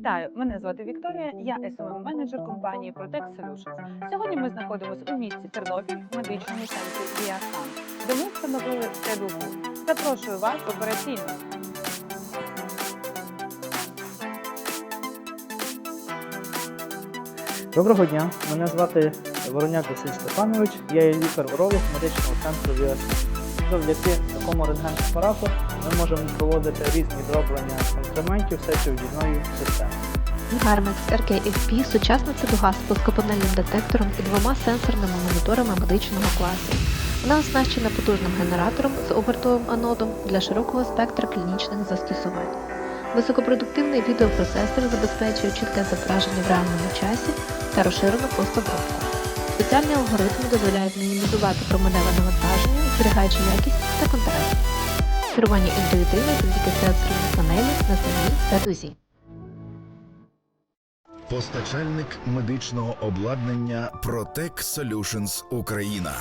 Вітаю! Мене звати Вікторія. Я smm менеджер компанії Protect Solutions. Сьогодні ми знаходимося у місті Тернопіль в медичному центрі Віахан, де ми встановили ТЕДУГУ. Запрошую вас в операційну. Доброго дня, мене звати Вороняк Василь Степанович, я є лікар-уролог медичного центру ВІАС. Завдяки такому рентген-апарату ми можемо проводити різні дроблення конкрементів сечовідної системи. Гармекс RKFP – сучасна цидуга з плоскопанельним детектором і двома сенсорними моніторами медичного класу. Вона оснащена потужним генератором з обертовим анодом для широкого спектра клінічних застосувань. Високопродуктивний відеопроцесор забезпечує чітке зображення в реальному часі та розширену постобробку. Спеціальні алгоритми дозволяють мінімізувати променеве навантаження, зберігаючи якість та контрастність. Керування інтуїтивне завдяки сенсорній панелі на самій редузі. Постачальник медичного обладнання Protec Solutions Україна.